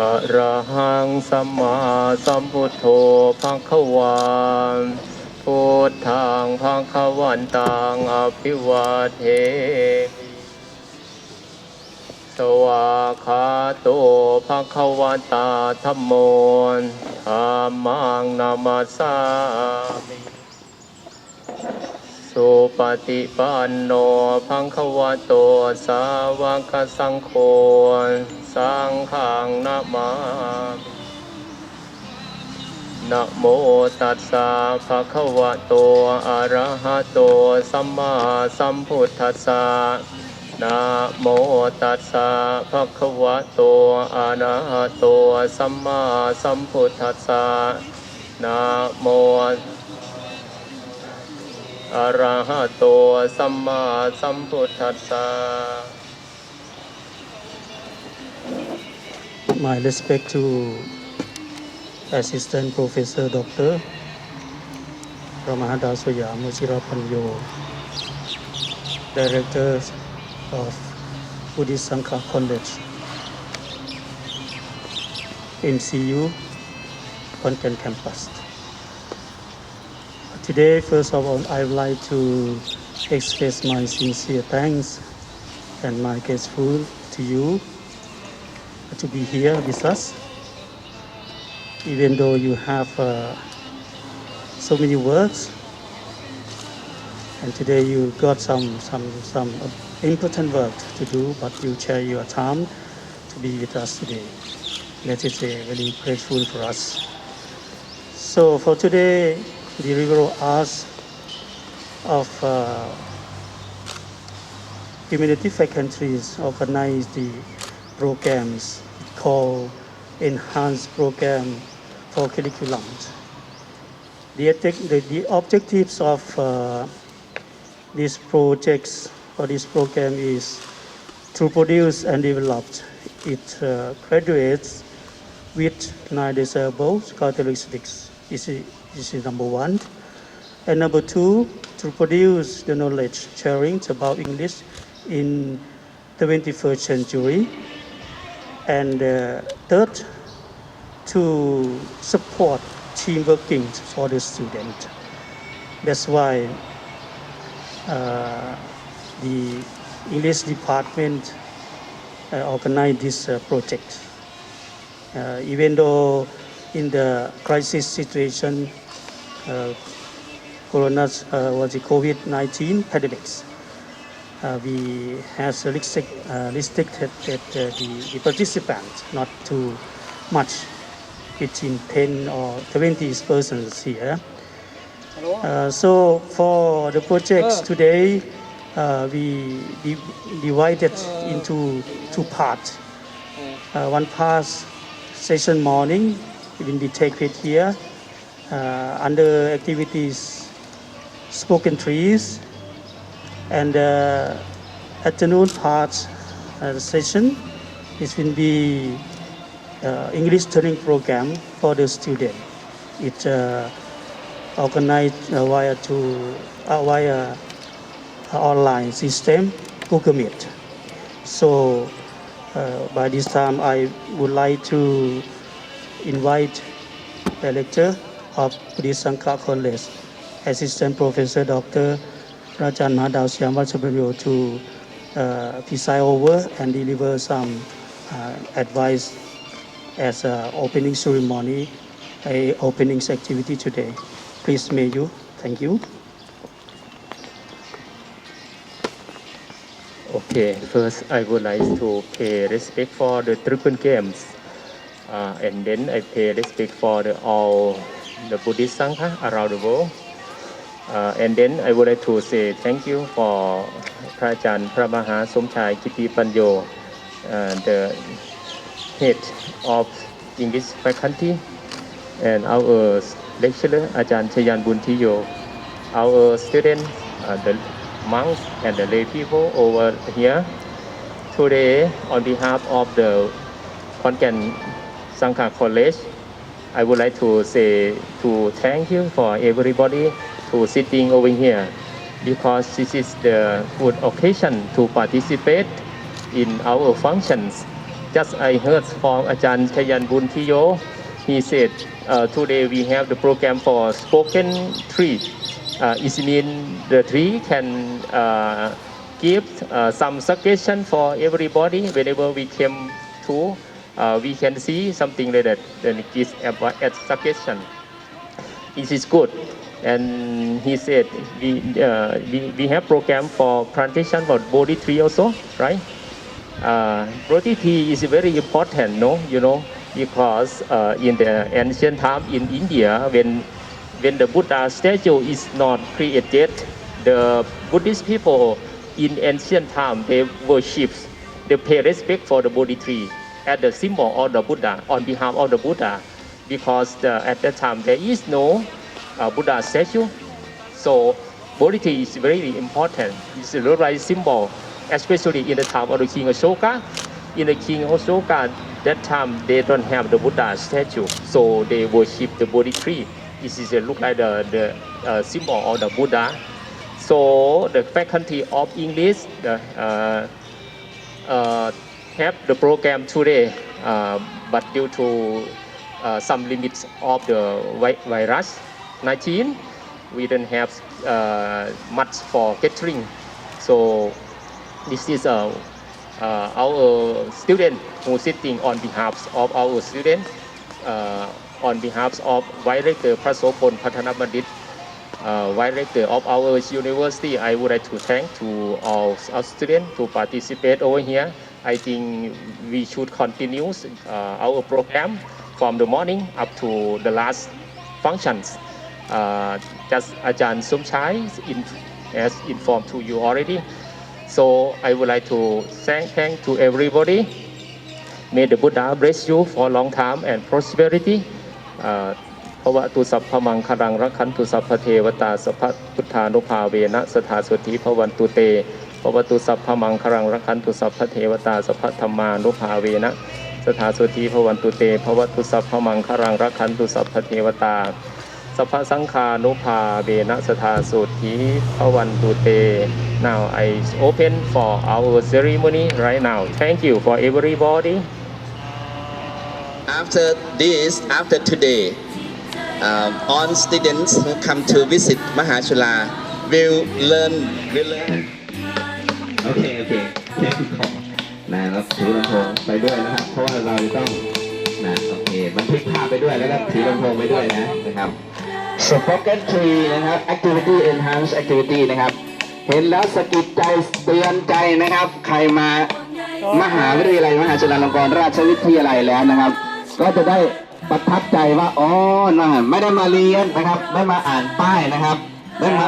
อะระหังสัมมาสัมพุทโธภะคะวานพุทธังภะคะวันตังอภิวาเทสวากาโตภะคะวะตาธัมโมธัมมังนามาสามิ สุปฏิปันโนพังควะโตสาวกสังโฆสังฆังนามามินะโมตัสสะภะคะวะโต อะระหะโต สัมมาสัมพุทธัสสะนะโมตัสสะภะคะวะโต อะระหะโต สัมมาสัมพุทธัสสะนะโม อะระหะโตสัมมาสัมพุทธัสสะ My respect to Assistant Professor Dr. Ramahada Soya Mojirapanyo, Director of Buddhist Sangha College, MCU, Content Campus. Today, first of all, I would like to express my sincere thanks and my grateful to you to be here with us. Even though you have uh, so many works, and today you got some some some important work to do, but you share your time to be with us today. That is uh, very grateful for us. So for today, the liberal arts of uh, community faculties organize the programs called Enhanced Program for Curriculums. The, the, the objectives of uh, these projects or this program is to produce and develop it uh, graduates with nine desirable characteristics. This is number one. And number two, to produce the knowledge sharing about English in the 21st century. And uh, third, to support team working for the student. That's why uh, the English department uh, organized this uh, project. Uh, even though in the crisis situation, uh, Corona uh, was the COVID-19 pandemics, uh, we have uh, restricted that, uh, the, the participants not too much, between 10 or 20 persons here. Uh, so for the projects today, uh, we di- divided into two parts. Uh, one part session morning will be taken here uh, under activities spoken trees and uh, afternoon part uh, session it will be uh, English training program for the student. It uh, organized uh, via to uh, via uh, online system Google Meet. So uh, by this time, I would like to invite Director of Buddhist College, Assistant Professor Dr. Rajan Mahadav Syamachapuryo to uh, preside over and deliver some uh, advice as a opening ceremony, a opening activity today. Please, may you. Thank you. Okay, first I would like to pay respect for the triple games, uh, and then I pay this speak for the, all the Buddhist Sangha around the world. Uh, and then I would like to say thank you for Prachan Pramaha Somchai Kiti Panyo, uh, the head of English faculty, and our lecturer Ajahn Chayan Buntiyo, our students, uh, the monks and the lay people over here. Today, on behalf of the Konkan Sangha College, I would like to say to thank you for everybody to sitting over here because this is the good occasion to participate in our functions just I heard from Ajahn Chayan Buntiyo. He said uh, today we have the program for spoken tree. Uh, it means the tree can uh, give uh, some suggestion for everybody whenever we came to. Uh, we can see something like that. It gives suggestion it is good. And he said we, uh, we, we have program for plantation for Bodhi tree also, right? Uh, Bodhi tree is very important, no? You know, because uh, in the ancient time in India, when when the Buddha statue is not created, the Buddhist people in ancient time they worship, they pay respect for the Bodhi tree as the symbol of the Buddha on behalf of the Buddha because the, at that time there is no uh, Buddha statue. So Bodhi tree is very important. It's a right symbol, especially in the time of the King Ashoka. In the King Ashoka, that time they don't have the Buddha statue, so they worship the Bodhi tree. This is a look like the, the uh, symbol of the Buddha. So the faculty of English the, uh, uh, have the program today, uh, but due to uh, some limits of the vi- virus 19, we don't have uh, much for catering. So this is uh, uh, our student who sitting on behalf of our student, uh, on behalf of Vice Rector Prasopon Pathanabandit, uh, Vice Rector of our university, I would like to thank to all our students to participate over here. I think we should continue uh, our program from the morning up to the last functions. Uh, just Ajahn Sumchai in, has informed to you already. So I would like to thank, thank to everybody. May the Buddha bless you for a long time and prosperity. Uh, ภวะตุสัพพมังคลังรักขันตุสัพพเทวตาสัพพพุทธานุภาเวนะสถาสุธิภวันตุเต ภวะตุสัพพมังคลังรักขันตุสัพพเทวตาสัพพธรรมานุภาเวนะ สถาสุธิภวันตุเตภวะตุสัพพมังคลังรักขันตุสัพพเทวตาสัพพสังฆานุภาเวนะสถาสุธีพวันตุเต now I open for our ceremony right now thank you for everybody After this, after today, um, all students who come to visit Mahachula will learn, will learn อเคโอเคเทคขอนะครับถือลำโพงไปด้วยนะครับ เพราะว่าเราจะต้องนะโอเคบันทึกภาพไปด้วยแล้วก็ถือลำโพงไปด้วยนะนะครับ Spoken Tree นะครับ Activity Enhanced Activity นะครับ เห็นแล้วสะกิดใจเตือนใจนะครับ ใครมามหาวิทยาลัยมหาจุฬาลงกรณราชวิทยาลัยแล้วนะครับ ก็จะได้ประทับใจว่าอ๋อนะไม่ได้มาเรียนนะครับได้มาอ่านป้ายนะครับได้มา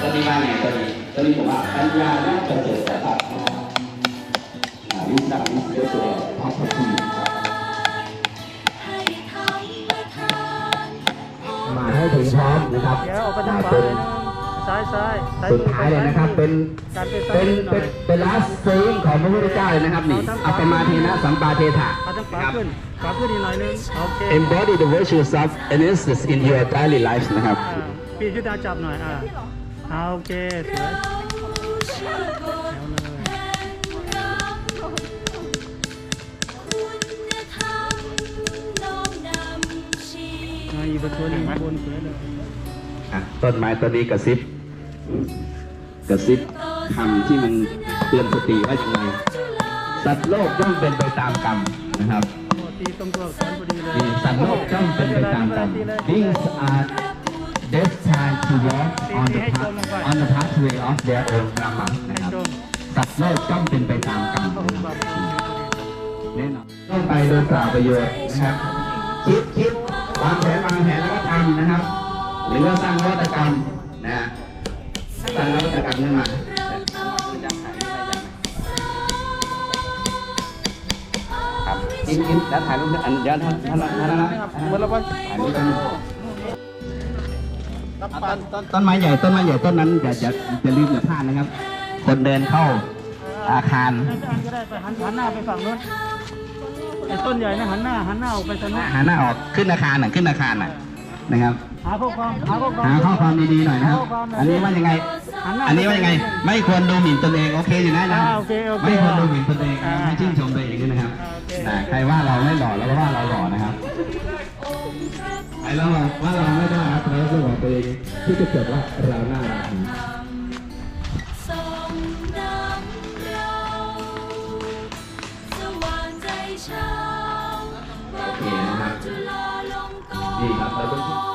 ตอนนี้มาไหนตอนนี้ ตอนนี้ผมว่าปัญญาน่าจะเจอแต่ละวิสาวิสเดสพัฒนีมาให้ถึงพร้อมนะครับเดี๋ยวออกไปทางขวาเป็นเลยนะซ้ายซ้ายซ้ายสุดท้ายเลยนะครับ เป็น เป็น เป็นเป็นลาสเซงของพระพุทธเจ้าเลยนะครับนี่อัปมาเทนะสัมปาเทถะเอาทางขวานะครับ embody the virtues of innocence in your daily life นะครับ พี่ยุทธาจับหน่อยอ่า เอาโอเคสวยเอาเลยอ่าอีกประตูหนึงบนสวยเลยอะต้นไม้ต้นนี้กระซิบกระซิบคำที่มันเตือนสติว่ายังไงสัตว์โลกย่อมเป็นไปตามกรรมนะครับ โอ้ตีตรงตัวอักษรพอดีเลย นี่สัตว์โลกย่อมเป็นไปตามกรรม Things are destined to walk on the path on the pathway of their own karma นะครับสัตว์โลกย่อมเป็นไปตามกรรมนะครับแน่นอนต้องไปโดยเปล่าประโยชน์นะครับ คิดคิดวางแผนวางแผนแล้วก็ทำนะครับ หรือว่าสร้างนวัตกรรมนะฮะสร้างนวัตกรรมขึ้นมาครับกินกินแล้วถ่ายรูปอันเดี๋ยวท่านท่านท่านนะหมดแล้วป่ะถ่ายรูปกัน ต้นต้นต้นไม้ใหญ่ต้นไม้ใหญ่ต้นนั้นอย่าอย่าอย่าลืมอย่าพลาดนะครับ คนเดินเข้าอาคารให้อาจารย์ก็ได้ไปหันหันหน้าไปฝั่งนู้นไอ้ต้นใหญ่นะหันหน้าหันหน้าออกไปทางนู้นหันหน้าออกขึ้นอาคารน่ะขึ้นอาคารน่ะนะครับ หาข้อความหาข้อความหาข้อความดีๆหน่อยนะครับ อันนี้ว่ายังไง หันหน้าอันนี้ว่ายังไง ไม่ควรดูหมิ่นตนเองโอเคอยู่นะนะอ่าโอเคโอเค ไม่ควรดูหมิ่นตนเองอ่าไม่ชื่นชมตัวเองด้วยนะครับโอเค นะใครว่าเราไม่หล่อเราก็ว่าเราหล่อนะครับใคร เราว่าเราไม่ไน่ครับเราจะบอกตัวเองที่จะจบว่าเราน่ารักโอเคนะครับดีครับแล้วก็